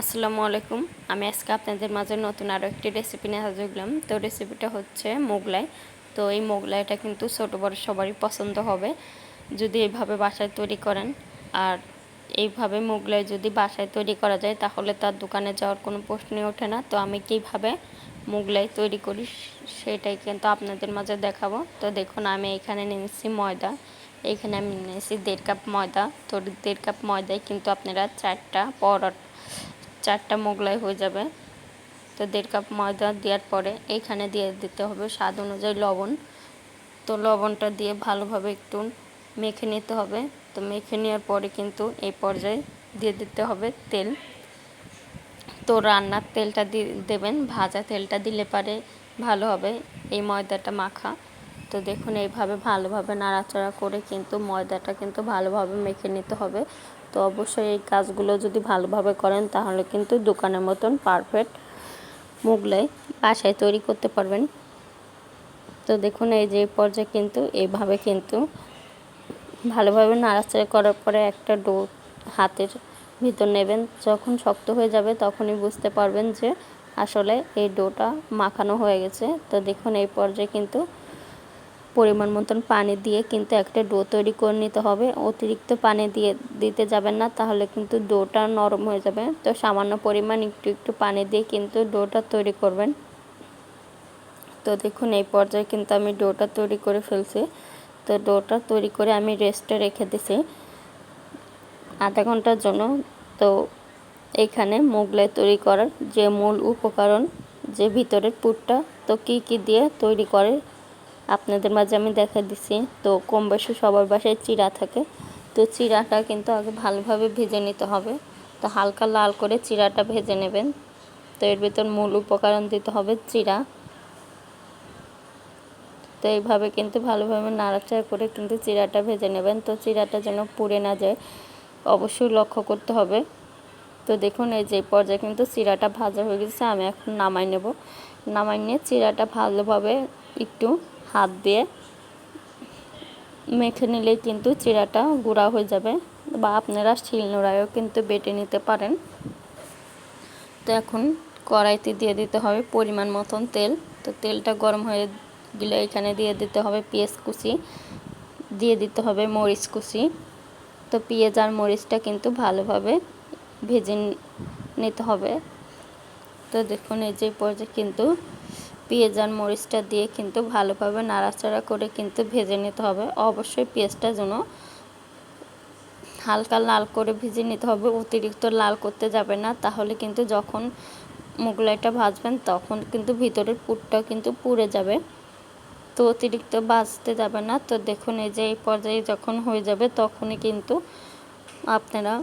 আসসালামু আলাইকুম। আমি আজকে আপনাদের মাঝে নতুন আরও একটি রেসিপি নিয়ে হাজির হলাম। তো রেসিপিটা হচ্ছে মোগলাই। তো এই মোগলাইটা কিন্তু ছোটো, বড় সবারই পছন্দ হবে। যদি এইভাবে বাসায় তৈরি করেন, আর এইভাবে মোগলাই যদি বাসায় তৈরি করা যায়, তাহলে তার দোকানে যাওয়ার কোনো প্রশ্নই ওঠে না। তো আমি কীভাবে মোগলাই তৈরি করি, সেটাই কিন্তু আপনাদের মাঝে দেখাবো। তো দেখুন, আমি এখানে নিয়েছি ময়দা। এখানে আমি নিয়েছি দেড় কাপ ময়দা। তো দেড় কাপ ময়দায় কিন্তু আপনারা চারটা পরোটা চারটা মোগলাই হয়ে যাবে। তো দেড় কাপ ময়দা দেওয়ার পরে এইখানে দিয়ে দিতে হবে স্বাদ অনুযায়ী লবণ। তো লবণটা দিয়ে ভালোভাবে একটু মেখে নিতে হবে। তো মেখে নেওয়ার পরে কিন্তু এই পর্যায়ে দিয়ে দিতে হবে তেল। তো রান্নার তেলটা দিয়ে দেবেন, ভাজা তেলটা দিলে পারে ভালো হবে এই ময়দাটা মাখা। তো দেখুন এইভাবে ভালোভাবে নাড়াচাড়া করে কিন্তু ময়দাটা কিন্তু ভালোভাবে মেখে নিতে হবে। তো অবশ্যই এই কাজগুলো যদি ভালোভাবে করেন, তাহলে কিন্তু দোকানের মতন পারফেক্ট মুগলাই বাসায় তৈরি করতে পারবেন। তো দেখুন, এই যে পর্যায়ে কিন্তু এইভাবে কিন্তু ভালোভাবে নাড়াচাড়া করার পরে একটা ডো হাতের ভিতর নেবেন। যখন শক্ত হয়ে যাবে, তখনই বুঝতে পারবেন যে আসলে এই ডোটা মাখানো হয়ে গেছে। তো দেখুন, এই পর্যায়ে কিন্তু পরিমাণ মতন পানি দিয়ে কিন্তু একটা ডো তৈরি করে নিতে হবে। অতিরিক্ত পানি দিয়ে দিতে যাবেন না, তাহলে কিন্তু ডোটা নরম হয়ে যাবে। তো সামান্য পরিমাণ একটু একটু পানি দিয়ে কিন্তু ডোটা তৈরি করবেন। তো দেখুন, এই পর্যায়ে কিন্তু আমি ডোটা তৈরি করে ফেলছি। তো ডোটা তৈরি করে আমি রেস্টে রেখে দিছি আধা ঘণ্টার জন্য। তো এখানে মোগলাই তৈরি করার যে মূল উপকরণ, যে ভিতরের পুরটা, তো কি কি দিয়ে তৈরি করে আপনাদের মাঝে আমি দেখা দিছি। তো কম বেশি সবার বাসায় চিরা থাকে। তো চিরাটা কিন্তু আগে ভালোভাবে ভেজে নিতে হবে। তো হালকা লাল করে চিরাটা ভেজে নেবেন। তো এর ভিতর মূল উপকরণ দিতে হবে চিরা তো এইভাবে কিন্তু ভালোভাবে নাড়াচাড়া করে কিন্তু চিরাটা ভেজে নেবেন। তো চিরাটা যেন পুড়ে না যায়, অবশ্যই লক্ষ্য করতে হবে। তো দেখুন, এই যে পর্যায়ে কিন্তু চিরাটা ভাজা হয়ে গেছে। আমি এখন নামাই নেব। নামাই নিয়ে চিরাটা ভালোভাবে একটু হাত দিয়ে মেখে নিলেই কিন্তু চিরাটা গুঁড়া হয়ে যাবে বা আপনারা শিলনোড়ায়ও কিন্তু বেটে নিতে পারেন। তো এখন কড়াইতে দিয়ে দিতে হবে পরিমাণ মতন তেল। তো তেলটা গরম হয়ে গেলে এখানে দিয়ে দিতে হবে পেঁয়াজ কুচি, দিয়ে দিতে হবে মরিচ কুচি। তো পেঁয়াজ আর মরিচটা কিন্তু ভালোভাবে ভেজে নিতে হবে। তো দেখুন, এই যে পর্যায়ে কিন্তু পেঁয়াজ আর মরিচটা দিয়ে কিন্তু ভালোভাবে নাড়াচাড়া করে কিন্তু ভেজে নিতে হবে। অবশ্যই পেঁয়াজটা যেন হালকা লাল করে ভেজে নিতে হবে। অতিরিক্ত লাল করতে যাবে না। তাহলে কিন্তু যখন মোগলাইটা ভাজবেন তখন কিন্তু ভিতরের পুরটা কিন্তু পুড়ে যাবে। তো অতিরিক্ত ভাজতে যাবে না। তো দেখুন, এই যে এই পর্যায়ে যখন হয়ে যাবে তখনই কিন্তু আপনারা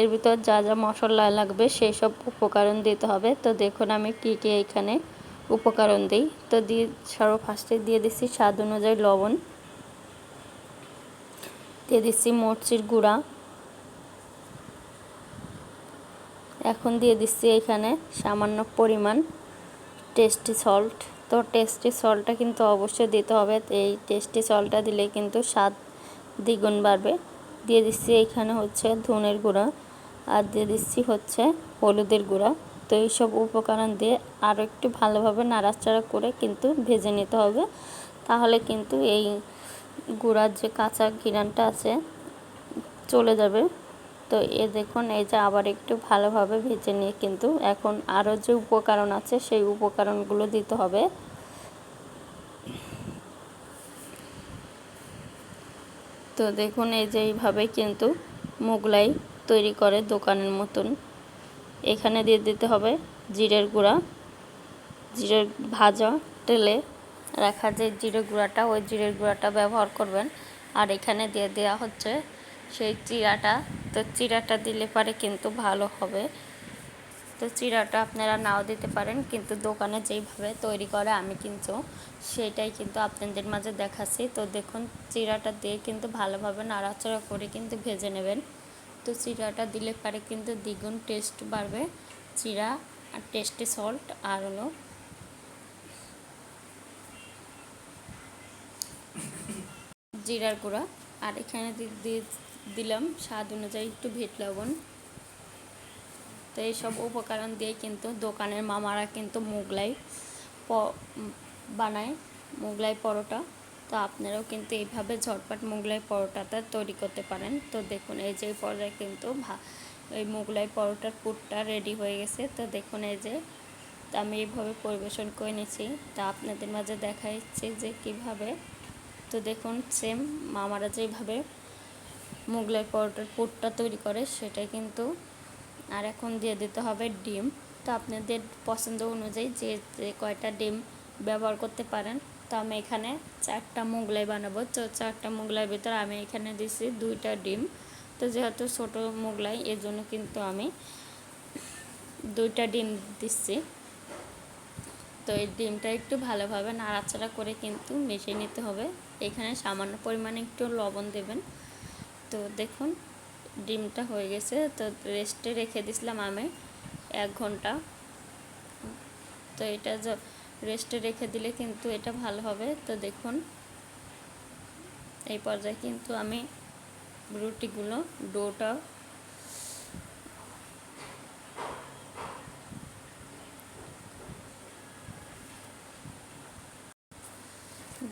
এর ভিতর যা যা মশলা লাগবে সেই সব উপকরণ দিতে হবে। তো দেখুন, আমি কী কী এখানে উপকরণ দিই। তো দিয়ে সর্ব ফার্স্টে দিয়ে দিচ্ছি স্বাদ অনুযায়ী লবণ। দিয়ে দিচ্ছি মরচির গুঁড়া। এখন দিয়ে দিচ্ছি এখানে সামান্য পরিমাণ টেস্টি সল্ট তো টেস্টি সল্টটা কিন্তু অবশ্যই দিতে হবে। এই টেস্টি সল্টটা দিলে কিন্তু স্বাদ দ্বিগুণ বাড়বে। দিয়ে দিচ্ছি এখানে হচ্ছে ধনের গুঁড়া। আর দিয়ে দিচ্ছি হচ্ছে হলুদের গুঁড়া। তো এইসব উপকরণ দিয়ে আরও একটু ভালোভাবে নাড়াচাড়া করে কিন্তু ভেজে নিতে হবে। তাহলে কিন্তু এই গুঁড়ার যে কাঁচা ঘিরানটা আছে, চলে যাবে। তো এ দেখুন, এই যে আবার একটু ভালোভাবে ভেজে নিয়ে কিন্তু এখন আরও যে উপকরণ আছে, সেই উপকরণগুলো দিতে হবে। তো দেখুন, এই যে এইভাবে কিন্তু মোগলাই তৈরি করে দোকানের মতন। এখানে দিয়ে দিতে হবে জিরের গুঁড়া। জিরের ভাজা তেলে রাখা যে জিরে গুঁড়াটা, ওই জিরের গুঁড়াটা ব্যবহার করবেন। আর এখানে দিয়ে দেওয়া হচ্ছে সেই চিরাটা। তো চিরাটা দিলে পারে কিন্তু ভালো হবে। তো চিরাটা আপনারা নাও দিতে পারেন, কিন্তু দোকানে যেইভাবে তৈরি করে আমি কিন্তু সেটাই কিন্তু আপনাদের মাঝে দেখাচ্ছি। তো দেখুন, চিরাটা দিয়ে কিন্তু ভালোভাবে নাড়াচড়া করে কিন্তু ভেজে নেবেন। তো চিরাটা দিলে পারে, কিন্তু দ্বিগুণ টেস্ট বাড়বে। চিরা আর টেস্টি সল্ট আর হলো জিরার গুঁড়া। আর এখানে দিয়ে দিলাম স্বাদ অনুযায়ী একটু ভেট লবণ। তো এইসব উপকরণ দিয়ে কিন্তু দোকানের মামারা কিন্তু মোগলাই প বানায়, মোগলাই পরোটা। তো আপনারাও কিন্তু এইভাবে ঝটপট মোগলাই পরোটাটা তৈরি করতে পারেন। তো দেখুন, এই যে পর্যায়ে কিন্তু এই মোগলাই পরোটার পুরটা রেডি হয়ে গেছে। তো দেখুন, এই যে তা আমি এইভাবে পরিবেশন করে নিয়েছি তা আপনাদের মাঝে দেখাচ্ছি যে কীভাবে। তো দেখুন সেম মামারা যেভাবে মোগলাই পরোটার পুরটা তৈরি করে সেটা কিন্তু আর এখন দিয়ে দিতে হবে ডিম। তো আপনাদের পছন্দ অনুযায়ী যে যে কয়টা ডিম ব্যবহার করতে পারেন তো আমি এখানে চারটা মোগলাই বানাবো। তো চারটা মোগলাই ভিতরে আমি এখানে দিছি দুইটা ডিম। তো যেহেতু ছোটো মোগলাই এর জন্য কিন্তু আমি দুইটা ডিম দিচ্ছি। তো এই ডিমটা একটু ভালোভাবে নাড়াচাড়া করে কিন্তু মিশিয়ে নিতে হবে। এখানে সামান্য পরিমাণে একটু লবণ দেবেন। তো দেখুন, ডিমটা হয়ে গেছে। তো রেস্টে রেখে দিছিলাম আমি এক ঘণ্টা। তো এটা রেস্টে রেখে দিলে কিন্তু এটা ভালো হবে। তো দেখুন, এই পর্যায়ে কিন্তু আমি রুটিগুলো, ডোটা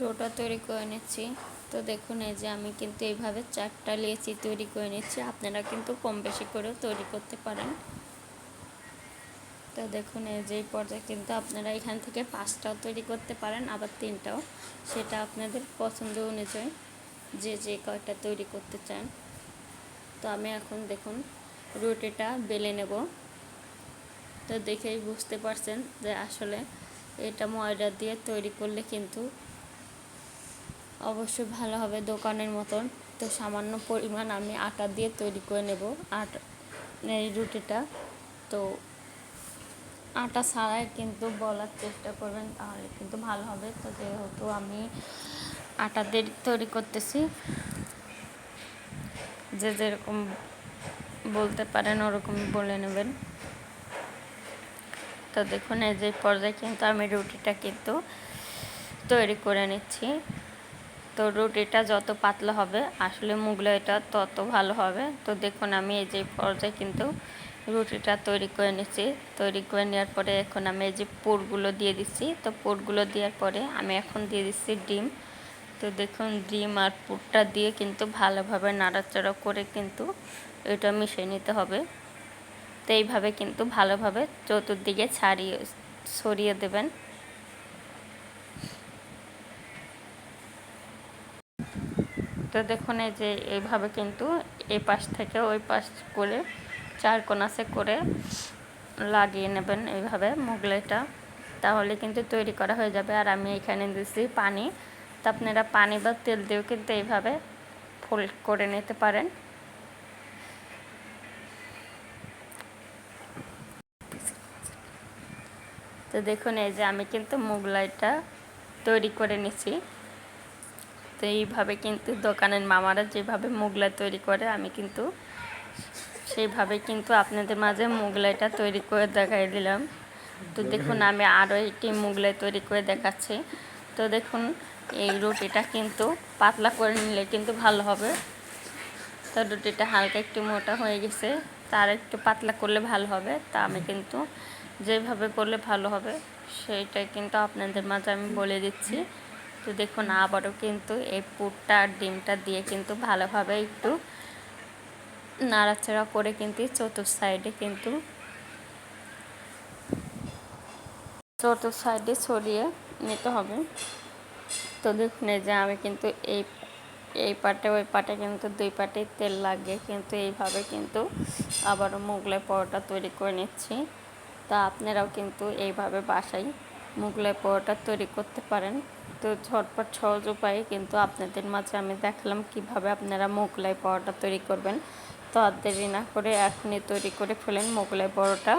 ডোটা তৈরি করে নিচ্ছি। তো দেখুন, এই যে আমি কিন্তু এইভাবে চারটা লেচি তৈরি করে নিচ্ছি। আপনারা কিন্তু কম বেশি করেও তৈরি করতে পারেন। তো দেখুন, এই যে পর্যায়ে কিন্তু আপনারা এখান থেকে পাঁচটাও তৈরি করতে পারেন, আবার তিনটাও। সেটা আপনাদের পছন্দ অনুযায়ী যে যে কয়টা তৈরি করতে চান। তো আমি এখন দেখুন, রুটিটা বেলে নেব। তো দেখেই বুঝতে পারছেন যে আসলে এটা ময়দা দিয়ে তৈরি করলে কিন্তু অবশ্যই ভালো হবে দোকানের মতন। তো সামান্য পরিমাণ আমি আটা দিয়ে তৈরি করে নেব আটা এই রুটিটা। তো আটা ছাড়াই কিন্তু বলার চেষ্টা করবেন, তাহলে কিন্তু ভালো হবে। তো যেহেতু আমি আটা দিয়ে তৈরি করতেছি, যে যেরকম বলতে পারেন ওরকম বলে নেবেন। তো দেখুন, এই যে পর্যায়ে কিন্তু আমি রুটিটা কিন্তু তৈরি করে নিচ্ছি। তো রুটিটা যত পাতলা হবে, আসলে মুগলাইটা তত ভালো হবে। তো দেখুন, আমি এই যে পর্যায়ে কিন্তু রুটিটা তৈরি করে নিচ্ছি তৈরি করে নেওয়ার পরে এখন আমি এই যে পুরগুলো দিয়ে দিচ্ছি। তো পুরগুলো দেওয়ার পরে আমি এখন দিয়ে দিচ্ছি ডিম। তো দেখুন, ডিম আর পুরটা দিয়ে কিন্তু ভালোভাবে নাড়াচাড়া করে কিন্তু এটা মিশিয়ে নিতে হবে। তো এইভাবে কিন্তু ভালোভাবে চতুর্দিকে ছাড়িয়ে, ছড়িয়ে দেবেন। তো দেখুন, এই যে এইভাবে কিন্তু এই পাশ থেকে ওই পাশ করে চার কোনাসে করে লাগিয়ে নেবেন এইভাবে মোগলাইটা। তাহলে কিন্তু তৈরি করা হয়ে যাবে। আর আমি এখানে দিচ্ছি পানি। তো আপনারা পানি বা তেল দিয়েও কিন্তু এইভাবে ফুল করে নিতে পারেন। তো দেখুন, এই যে আমি কিন্তু মোগলাইটা তৈরি করে নিছি। তো এইভাবে কিন্তু দোকানের মামারা যেভাবে মোগলাই তৈরি করে, আমি কিন্তু সেইভাবে কিন্তু আপনাদের মাঝে মোগলাইটা তৈরি করে দেখাই দিলাম। তো দেখুন, আমি আরও একটি মোগলাই তৈরি করে দেখাচ্ছি। তো দেখুন, এই রুটিটা কিন্তু পাতলা করে নিলে কিন্তু ভালো হবে। তো রুটিটা হালকা একটু মোটা হয়ে গেছে, তার একটু পাতলা করলে ভালো হবে। তা আমি কিন্তু যেভাবে করলে ভালো হবে, সেইটাই কিন্তু আপনাদের মাঝে আমি বলে দিচ্ছি। তো দেখুন, আবারও কিন্তু এই পুরটা আর ডিমটা দিয়ে কিন্তু ভালোভাবে একটু নাড়াচাড়া করে কিন্তু চতুর্থ সাইডে কিন্তু চতুর্থ সাইডে ছড়িয়ে নিতে হবে। তো দেখুন যে আমি কিন্তু এই এই পাটে, ওই পাটে কিন্তু দুই পাটে তেল লাগে কিন্তু এইভাবে কিন্তু আবারও মোগলাই পরোটা তৈরি করে নিচ্ছি। তা আপনারাও কিন্তু এইভাবে বাসায় মোগলাই পরোটা তৈরি করতে পারেন। তো ঝটপট সহজ উপায়ে কিন্তু আপনাদের মাঝে আমি দেখলাম কীভাবে আপনারা মোগলাই পরোটা তৈরি করবেন। তো আর দেরি না করে এখনই তৈরি করে ফেলেন মোগলাই পরোটা।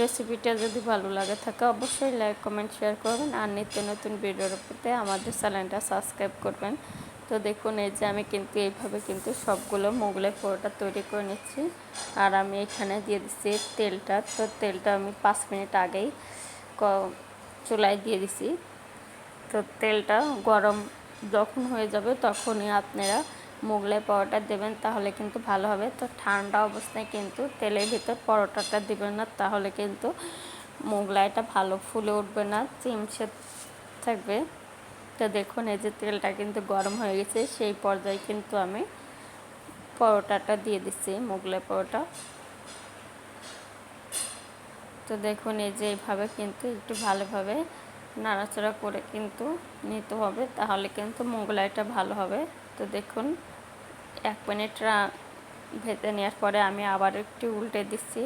রেসিপিটা যদি ভালো লাগে থাকে অবশ্যই লাইক, কমেন্ট, শেয়ার করবেন আর নিত্য নতুন ভিডিওর প্রতি আমাদের চ্যানেলটা সাবস্ক্রাইব করবেন। তো দেখুন, এই যে আমি কিন্তু এইভাবে কিন্তু সবগুলো মোগলাই পরোটা তৈরি করে নিচ্ছি আর আমি এখানে দিয়ে দিচ্ছি তেলটা। তো তেলটা আমি পাঁচ মিনিট আগেই চুলায় দিয়ে দিছি। তো তেলটা গরম যখন হয়ে যাবে তখনই আপনারা মোগলাই পরোটা দেবেন, তাহলে কিন্তু ভালো হবে। তো ঠান্ডা অবস্থায় কিন্তু তেলের ভিতর পরোটাটা দেবেন না, তাহলে কিন্তু মোগলাইটা ভালো ফুলে উঠবে না চিমসে থাকবে। তো দেখুন, এই যে তেলটা কিন্তু গরম হয়ে গেছে, সেই পর্যায়ে কিন্তু আমি পরোটাটা দিয়ে দিচ্ছি, মোগলাই পরোটা। তো দেখুন, এই যে এইভাবে কিন্তু একটু ভালোভাবে নাড়াচাড়া করে কিন্তু নিতে হবে, তাহলে কিন্তু মোগলাইটা ভালো হবে। তো দেখুন, এক মিনিট ভেজে নেওয়ার পরে আমি আবার একটু উল্টে দিচ্ছি।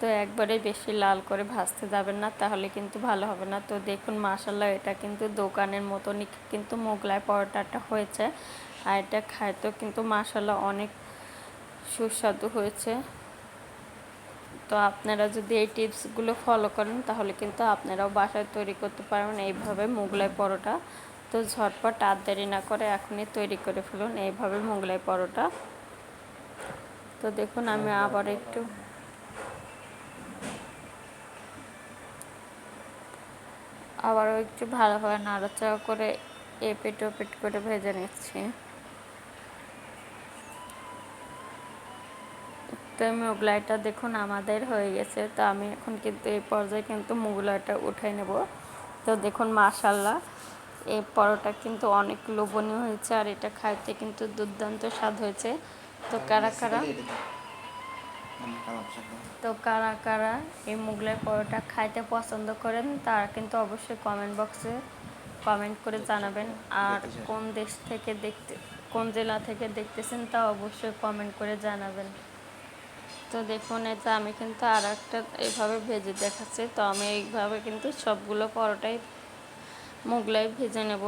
তো একবারে বেশি লাল করে ভাজতে যাবেন না, তাহলে কিন্তু ভালো হবে না। তো দেখুন মাসাল্লাহ এটা কিন্তু দোকানের মতনই কিন্তু মোগলাই পরোটাটা হয়েছে। আর এটা খাইতেও কিন্তু মাসাল্লাহ অনেক সুস্বাদু হয়েছে। তো আপনারা যদি এই টিপসগুলো ফলো করেন, তাহলে কিন্তু আপনারাও বাসায় তৈরি করতে পারবেন এইভাবে মোগলাই পরোটা। তো ঝটপট আর দেরি না করে এখনই তৈরি করে ফেলুন এইভাবে মোগলাই পরোটা। তো দেখুন, আমি আবার একটু আবারও একটু ভালোভাবে নাড়াচাড়া করে এপিট ওপিট করে ভেজে নিচ্ছি। তো মোগলাইটা দেখুন আমাদের হয়ে গেছে। তো আমি এখন কিন্তু এই পর্যায়ে কিন্তু মোগলাইটা উঠাই নেব। তো দেখুন মাশাল্লাহ এই পরোটা কিন্তু অনেক লোভনীয় হয়েছে আর এটা খাইতে কিন্তু দুর্দান্ত স্বাদ হয়েছে। তো কারা কারা? তো কারা কারা এই মুগলাই পরোটা খাইতে পছন্দ করেন, তারা কিন্তু অবশ্যই কমেন্ট বক্সে কমেন্ট করে জানাবেন। আর কোন দেশ থেকে দেখতে, কোন জেলা থেকে দেখতেছেন তা অবশ্যই কমেন্ট করে জানাবেন। তো দেখুন, এটা আমি কিন্তু আর একটা এইভাবে ভেজে দেখাচ্ছি। তো আমি এইভাবে কিন্তু সবগুলো পরোটাই মোগলাই ভেজে নেব।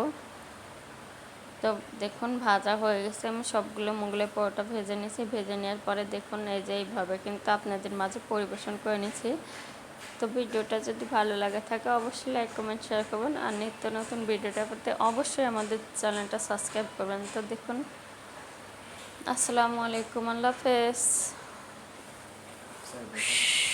তো দেখুন, ভাজা হয়ে গেছে। আমি সবগুলো মোগলাই পরোটা ভেজে নিয়েছি। ভেজে নেওয়ার পরে দেখুন, এই যে এইভাবে কিন্তু আপনাদের মাঝে পরিবেশন করে নিয়েছি। তো ভিডিওটা যদি ভালো লাগে থাকে, অবশ্যই লাইক, কমেন্ট, শেয়ার করবেন। আর নিত্য নতুন ভিডিওটা পেতে অবশ্যই আমাদের চ্যানেলটা সাবস্ক্রাইব করবেন। তো দেখুন, আসসালামু আলাইকুম, আল্লাহ হাফেজ। Shh.